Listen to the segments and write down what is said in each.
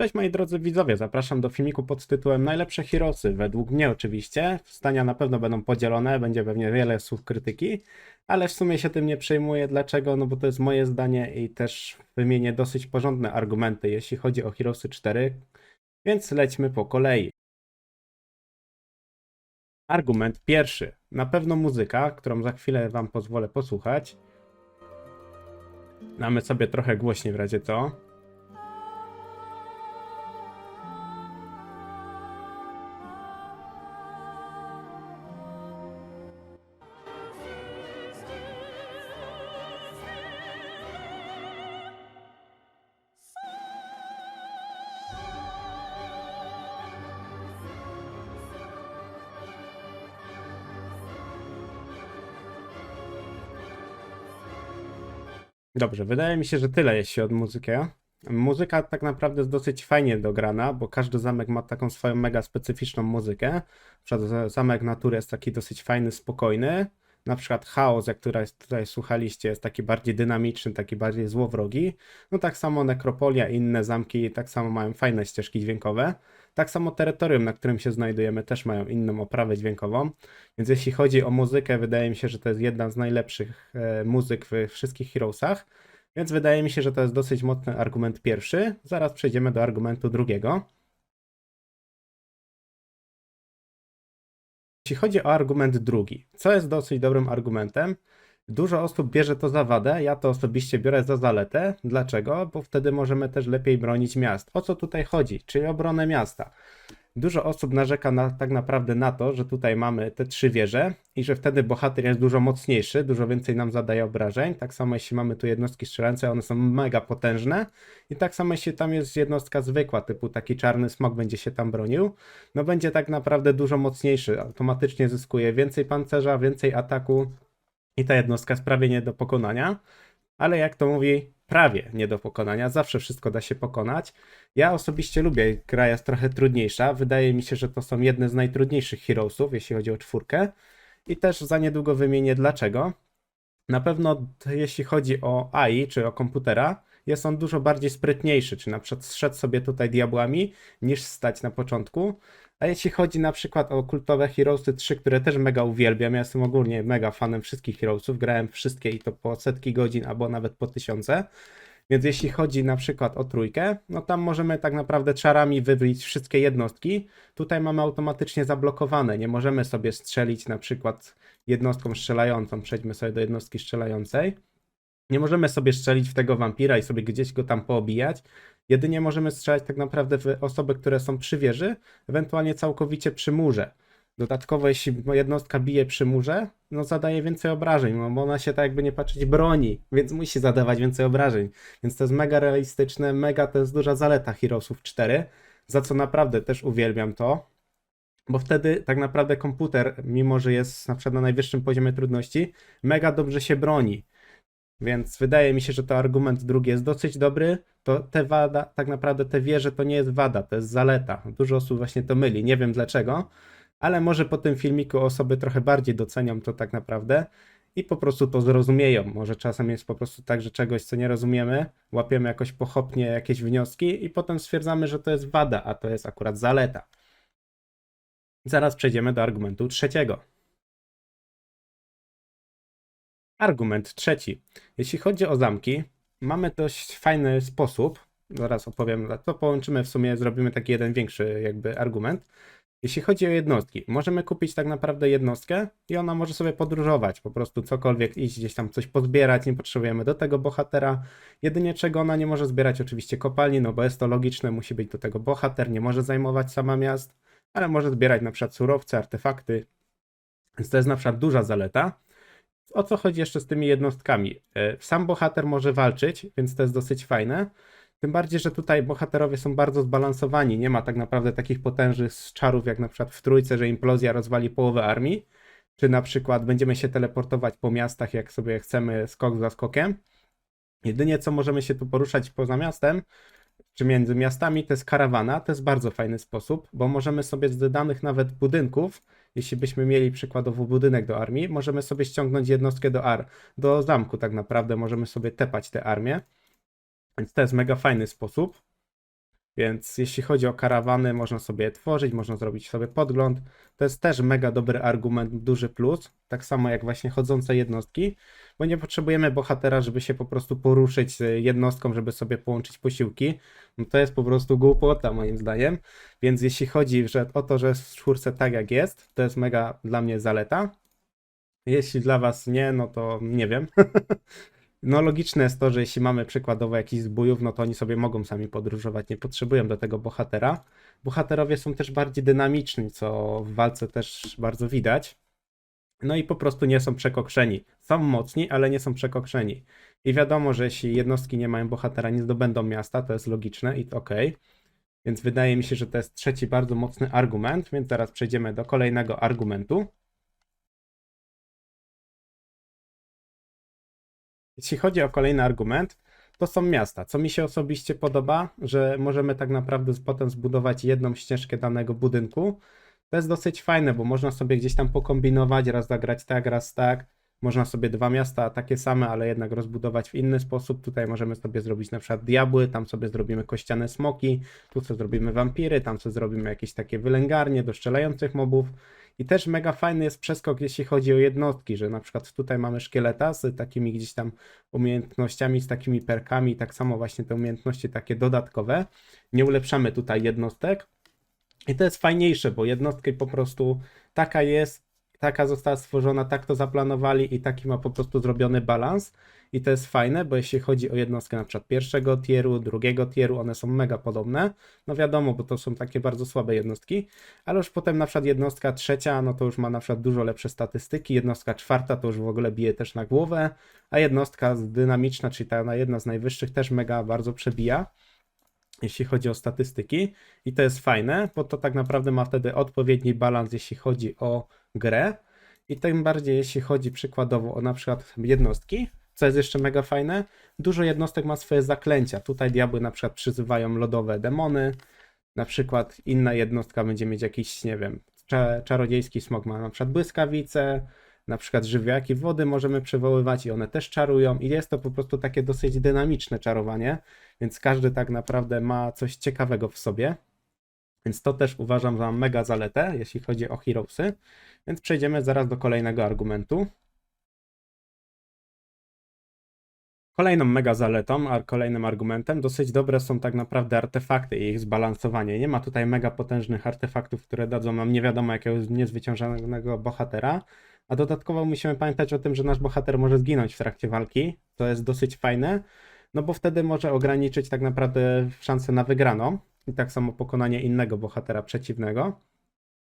Cześć moi drodzy widzowie, zapraszam do filmiku pod tytułem Najlepsze Heroesy, według mnie oczywiście. Zdania na pewno będą podzielone, będzie pewnie wiele słów krytyki, ale w sumie się tym nie przejmuję. Dlaczego? No bo to jest moje zdanie i też wymienię dosyć porządne argumenty, jeśli chodzi o Heroesy 4, więc lećmy po kolei. Argument pierwszy. Na pewno muzyka, którą za chwilę wam pozwolę posłuchać. Damy sobie trochę głośniej w razie co. Dobrze, wydaje mi się, że tyle jeśli od muzyki. Muzyka tak naprawdę jest dosyć fajnie dograna, bo każdy zamek ma taką swoją mega specyficzną muzykę. Na przykład za- zamek natury jest taki dosyć fajny, spokojny. Na przykład chaos, jak tutaj, tutaj słuchaliście, jest taki bardziej dynamiczny, taki bardziej złowrogi. No tak samo nekropolia i inne zamki tak samo mają fajne ścieżki dźwiękowe. Tak samo terytorium, na którym się znajdujemy, też mają inną oprawę dźwiękową. Więc jeśli chodzi o muzykę, wydaje mi się, że to jest jedna z najlepszych e, muzyk w wszystkich Heroesach. Więc wydaje mi się, że to jest dosyć mocny argument pierwszy. Zaraz przejdziemy do argumentu drugiego. Jeśli chodzi o argument drugi, co jest dosyć dobrym argumentem, dużo osób bierze to za wadę, ja to osobiście biorę za zaletę. Dlaczego? Bo wtedy możemy też lepiej bronić miast. O co tutaj chodzi? Czyli obronę miasta. Dużo osób narzeka na, tak naprawdę na to, że tutaj mamy te trzy wieże i że wtedy bohater jest dużo mocniejszy, dużo więcej nam zadaje obrażeń. Tak samo jeśli mamy tu jednostki strzelające, one są mega potężne. I tak samo jeśli tam jest jednostka zwykła, typu taki czarny smok będzie się tam bronił, no będzie tak naprawdę dużo mocniejszy. Automatycznie zyskuje więcej pancerza, więcej ataku i ta jednostka jest prawie nie do pokonania. Ale jak to mówi, prawie nie do pokonania, zawsze wszystko da się pokonać. Ja osobiście lubię, gra jest trochę trudniejsza. Wydaje mi się, że to są jedne z najtrudniejszych Heroesów, jeśli chodzi o czwórkę. I też za niedługo wymienię dlaczego. Na pewno jeśli chodzi o AI, czy o komputera, jest on dużo bardziej sprytniejszy, czy na przykład zszedł sobie tutaj diabłami, niż stać na początku. A jeśli chodzi na przykład o kultowe Heroesy 3, które też mega uwielbiam, ja jestem ogólnie mega fanem wszystkich Heroesów, grałem wszystkie i to po setki godzin, albo nawet po tysiące. Więc jeśli chodzi na przykład o trójkę, no tam możemy tak naprawdę czarami wywalić wszystkie jednostki. Tutaj mamy automatycznie zablokowane. Nie możemy sobie strzelić na przykład jednostką strzelającą. Przejdźmy sobie do jednostki strzelającej. Nie możemy sobie strzelić w tego wampira i sobie gdzieś go tam poobijać. Jedynie możemy strzelać tak naprawdę w osoby, które są przy wieży, ewentualnie całkowicie przy murze. Dodatkowo, jeśli jednostka bije przy murze, no zadaje więcej obrażeń, no bo ona się tak jakby nie patrzeć broni, więc musi zadawać więcej obrażeń. Więc to jest mega realistyczne, mega to jest duża zaleta Heroesów 4, za co naprawdę też uwielbiam to, bo wtedy tak naprawdę komputer, mimo że jest na przykład na najwyższym poziomie trudności, mega dobrze się broni. Więc wydaje mi się, że to argument drugi jest dosyć dobry. To te wada, tak naprawdę te wieże to nie jest wada, to jest zaleta. Dużo osób właśnie to myli, nie wiem dlaczego, ale może po tym filmiku osoby trochę bardziej docenią to tak naprawdę i po prostu to zrozumieją. Może czasem jest po prostu tak, że czegoś, co nie rozumiemy, łapiemy jakoś pochopnie jakieś wnioski i potem stwierdzamy, że to jest wada, a to jest akurat zaleta. Zaraz przejdziemy do argumentu trzeciego. Argument trzeci. Jeśli chodzi o zamki, mamy dość fajny sposób. Zaraz opowiem, to połączymy w sumie, zrobimy taki jeden większy jakby argument. Jeśli chodzi o jednostki, możemy kupić tak naprawdę jednostkę i ona może sobie podróżować, po prostu cokolwiek iść gdzieś tam coś pozbierać, nie potrzebujemy do tego bohatera. Jedynie czego ona nie może zbierać oczywiście kopalni, no bo jest to logiczne, musi być do tego bohater, nie może zajmować sama miast, ale może zbierać na przykład surowce, artefakty. Więc to jest na przykład duża zaleta. O co chodzi jeszcze z tymi jednostkami? E, Sam bohater może walczyć, więc to jest dosyć fajne. Tym bardziej, że tutaj bohaterowie są bardzo zbalansowani. Nie ma tak naprawdę takich potężnych czarów, jak na przykład w trójce, że implozja rozwali połowę armii. Czy na przykład będziemy się teleportować po miastach, jak sobie chcemy, skok za skokiem. Jedynie co możemy się tu poruszać poza miastem, czy między miastami, to jest karawana. To jest bardzo fajny sposób, bo możemy sobie z danych nawet budynków, jeśli byśmy mieli przykładowo budynek do armii, możemy sobie ściągnąć jednostkę do ar, do zamku tak naprawdę możemy sobie tepać tę armię. Więc to jest mega fajny sposób. Więc jeśli chodzi o karawany, można sobie je tworzyć, można zrobić sobie podgląd. To jest też mega dobry argument, duży plus. Tak samo jak właśnie chodzące jednostki, bo nie potrzebujemy bohatera, żeby się po prostu poruszyć z jednostką, żeby sobie połączyć posiłki. No to jest po prostu głupota moim zdaniem. Więc jeśli chodzi że, o to, że jest w czwórce tak jak jest, to jest mega dla mnie zaleta. Jeśli dla was nie, no to nie wiem. No logiczne jest to, że jeśli mamy przykładowo jakichś zbójów, no to oni sobie mogą sami podróżować, nie potrzebują do tego bohatera. Bohaterowie są też bardziej dynamiczni, co w walce też bardzo widać. No i po prostu nie są przekokszeni. Są mocni, ale nie są przekokszeni. I wiadomo, że jeśli jednostki nie mają bohatera, nie zdobędą miasta, to jest logiczne i to ok. Więc wydaje mi się, że to jest trzeci bardzo mocny argument, więc teraz przejdziemy do kolejnego argumentu. Jeśli chodzi o kolejny argument, to są miasta. Co mi się osobiście podoba, że możemy tak naprawdę potem zbudować jedną ścieżkę danego budynku. To jest dosyć fajne, bo można sobie gdzieś tam pokombinować, raz zagrać tak, raz tak. Można sobie dwa miasta takie same, ale jednak rozbudować w inny sposób. Tutaj możemy sobie zrobić na przykład diabły, tam sobie zrobimy kościane smoki, tu sobie zrobimy wampiry, tam sobie zrobimy jakieś takie wylęgarnie do strzelających mobów. I też mega fajny jest przeskok, jeśli chodzi o jednostki, że na przykład tutaj mamy szkieleta z takimi gdzieś tam umiejętnościami, z takimi perkami, tak samo właśnie te umiejętności takie dodatkowe. Nie ulepszamy tutaj jednostek. I to jest fajniejsze, bo jednostkę po prostu taka jest, taka została stworzona, tak to zaplanowali i taki ma po prostu zrobiony balans. I to jest fajne, bo jeśli chodzi o jednostkę na przykład pierwszego tieru, drugiego tieru, one są mega podobne. No wiadomo, bo to są takie bardzo słabe jednostki, ale już potem na przykład jednostka trzecia, no to już ma na przykład dużo lepsze statystyki, jednostka czwarta to już w ogóle bije też na głowę, a jednostka dynamiczna, czyli ta jedna z najwyższych też mega bardzo przebija jeśli chodzi o statystyki i to jest fajne, bo to tak naprawdę ma wtedy odpowiedni balans, jeśli chodzi o grę i tym bardziej jeśli chodzi przykładowo o na przykład jednostki, co jest jeszcze mega fajne, dużo jednostek ma swoje zaklęcia. Tutaj diabły na przykład przyzywają lodowe demony, na przykład inna jednostka będzie mieć jakiś, nie wiem, czarodziejski smog ma na przykład błyskawice, na przykład żywiołaki wody możemy przywoływać i one też czarują i jest to po prostu takie dosyć dynamiczne czarowanie, więc każdy tak naprawdę ma coś ciekawego w sobie. Więc to też uważam za mega zaletę, jeśli chodzi o Heroesy. Więc przejdziemy zaraz do kolejnego argumentu. Kolejną mega zaletą, a kolejnym argumentem, dosyć dobre są tak naprawdę artefakty i ich zbalansowanie. Nie ma tutaj mega potężnych artefaktów, które dadzą nam nie wiadomo jakiegoś niezwyciężonego bohatera, a dodatkowo musimy pamiętać o tym, że nasz bohater może zginąć w trakcie walki. To jest dosyć fajne, no bo wtedy może ograniczyć tak naprawdę szansę na wygraną i tak samo pokonanie innego bohatera przeciwnego.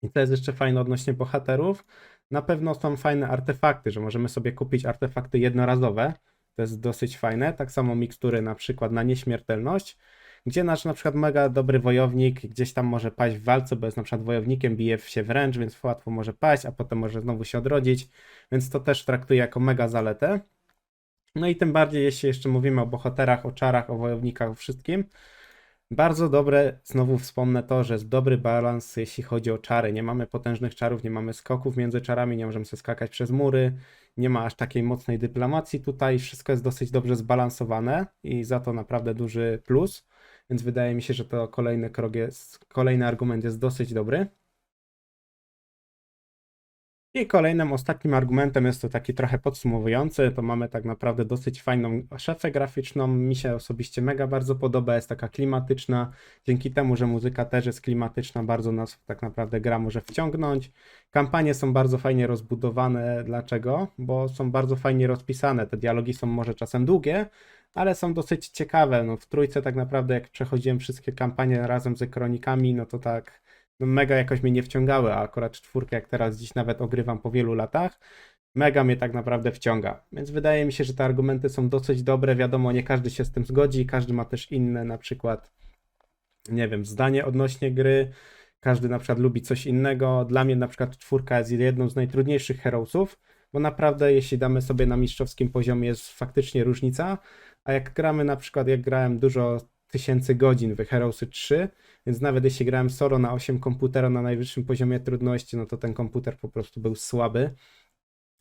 I to jest jeszcze fajne odnośnie bohaterów. Na pewno są fajne artefakty, że możemy sobie kupić artefakty jednorazowe. To jest dosyć fajne. Tak samo mikstury na przykład na nieśmiertelność, gdzie nasz na przykład mega dobry wojownik gdzieś tam może paść w walce, bo jest na przykład wojownikiem, bije się wręcz, więc łatwo może paść, a potem może znowu się odrodzić, więc to też traktuję jako mega zaletę. No i tym bardziej, jeśli jeszcze mówimy o bohaterach, o czarach, o wojownikach, o wszystkim. Bardzo dobre, znowu wspomnę to, że jest dobry balans, jeśli chodzi o czary. Nie mamy potężnych czarów, nie mamy skoków między czarami, nie możemy sobie skakać przez mury, nie ma aż takiej mocnej dyplomacji tutaj. Wszystko jest dosyć dobrze zbalansowane i za to naprawdę duży plus. Więc wydaje mi się, że to kolejny krok jest, kolejny argument jest dosyć dobry. I kolejnym, ostatnim argumentem jest to taki trochę podsumowujący, to mamy tak naprawdę dosyć fajną szefę graficzną, mi się osobiście mega bardzo podoba, jest taka klimatyczna, dzięki temu, że muzyka też jest klimatyczna, bardzo nas tak naprawdę gra może wciągnąć. Kampanie są bardzo fajnie rozbudowane, dlaczego? Bo są bardzo fajnie rozpisane, te dialogi są może czasem długie, ale są dosyć ciekawe, no w trójce tak naprawdę jak przechodziłem wszystkie kampanie razem ze kronikami, no to tak mega jakoś mnie nie wciągały, a akurat czwórkę, jak teraz dziś nawet ogrywam po wielu latach, mega mnie tak naprawdę wciąga. Więc wydaje mi się, że te argumenty są dosyć dobre. Wiadomo, nie każdy się z tym zgodzi, każdy ma też inne na przykład, nie wiem, zdanie odnośnie gry. Każdy na przykład lubi coś innego. Dla mnie na przykład czwórka jest jedną z najtrudniejszych heroesów, bo naprawdę jeśli damy sobie na mistrzowskim poziomie jest faktycznie różnica, a jak gramy na przykład, jak grałem dużo tysięcy godzin w Heroesy 3, więc nawet jeśli grałem solo na 8 komputera na najwyższym poziomie trudności, no to ten komputer po prostu był słaby.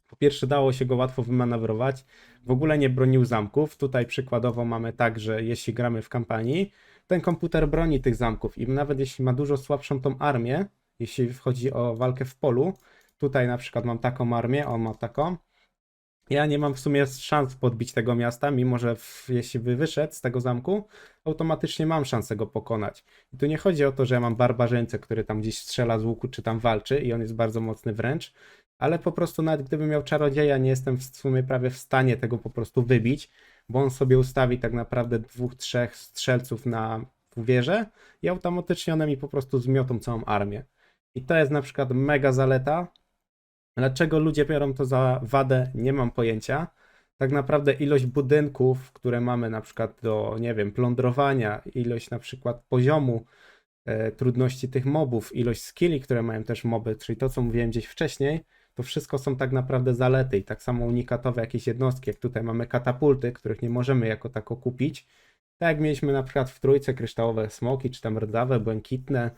Po pierwsze, dało się go łatwo wymanewrować. W ogóle nie bronił zamków. Tutaj przykładowo mamy tak, że jeśli gramy w kampanii, ten komputer broni tych zamków i nawet jeśli ma dużo słabszą tą armię, jeśli chodzi o walkę w polu, tutaj na przykład mam taką armię, on ma taką, ja nie mam w sumie szans podbić tego miasta, mimo że w, jeśli by wyszedł z tego zamku, automatycznie mam szansę go pokonać. I tu nie chodzi o to, że ja mam barbarzyńcę, który tam gdzieś strzela z łuku, czy tam walczy i on jest bardzo mocny wręcz, ale po prostu nawet gdybym miał czarodzieja, nie jestem w sumie prawie w stanie tego po prostu wybić, bo on sobie ustawi tak naprawdę dwóch, trzech strzelców na wieżę i automatycznie one mi po prostu zmiotą całą armię. I to jest na przykład mega zaleta. Dlaczego ludzie biorą to za wadę, nie mam pojęcia. Tak naprawdę ilość budynków, które mamy na przykład do, nie wiem, plądrowania, ilość na przykład poziomu e, trudności tych mobów, ilość skilli, które mają też moby, czyli to, co mówiłem gdzieś wcześniej, to wszystko są tak naprawdę zalety i tak samo unikatowe jakieś jednostki, jak tutaj mamy katapulty, których nie możemy jako tako kupić. Tak jak mieliśmy na przykład w trójce kryształowe smoki, czy tam rdzawe, błękitne,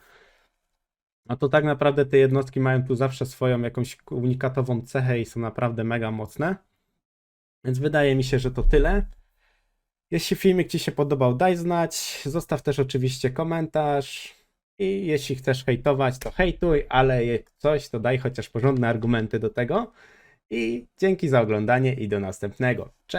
no to tak naprawdę te jednostki mają tu zawsze swoją jakąś unikatową cechę i są naprawdę mega mocne. Więc wydaje mi się, że to tyle. Jeśli filmik Ci się podobał, daj znać. Zostaw też oczywiście komentarz. I jeśli chcesz hejtować, to hejtuj, ale jak coś, to daj chociaż porządne argumenty do tego. I dzięki za oglądanie i do następnego. Cześć!